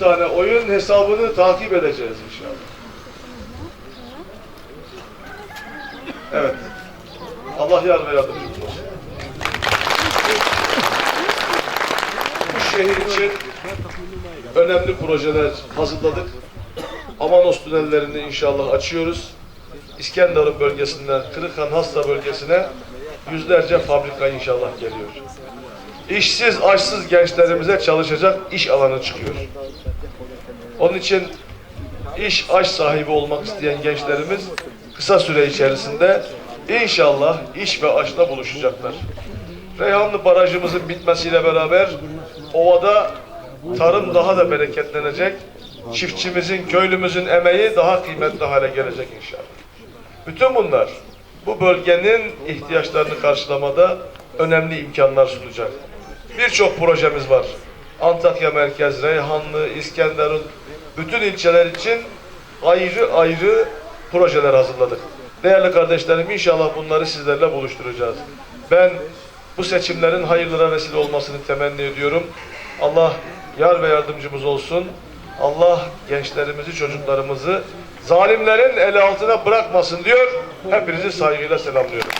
tane oyun hesabını takip edeceğiz inşallah. Evet. Allah yar ve yardımcımız olsun. Bu şehir için önemli projeler hazırladık. Amanos tünellerini inşallah açıyoruz. İskenderun bölgesinden Kırıkhan Hasta bölgesine yüzlerce fabrika inşallah geliyor. İşsiz, açsız gençlerimize çalışacak iş alanı çıkıyor. Onun için iş aş sahibi olmak isteyen gençlerimiz kısa süre içerisinde inşallah iş ve aşla buluşacaklar. Reyhanlı barajımızın bitmesiyle beraber ovada tarım daha da bereketlenecek. Çiftçimizin, köylümüzün emeği daha kıymetli hale gelecek inşallah. Bütün bunlar bu bölgenin ihtiyaçlarını karşılamada önemli imkanlar sunacak. Birçok projemiz var. Antakya merkez, Reyhanlı, İskenderun, bütün ilçeler için ayrı ayrı projeler hazırladık. Değerli kardeşlerim inşallah bunları sizlerle buluşturacağız. Ben bu seçimlerin hayırlara vesile olmasını temenni ediyorum. Allah yar ve yardımcımız olsun. Allah gençlerimizi, çocuklarımızı zalimlerin eli altına bırakmasın diyor. Hepinizi saygıyla selamlıyorum.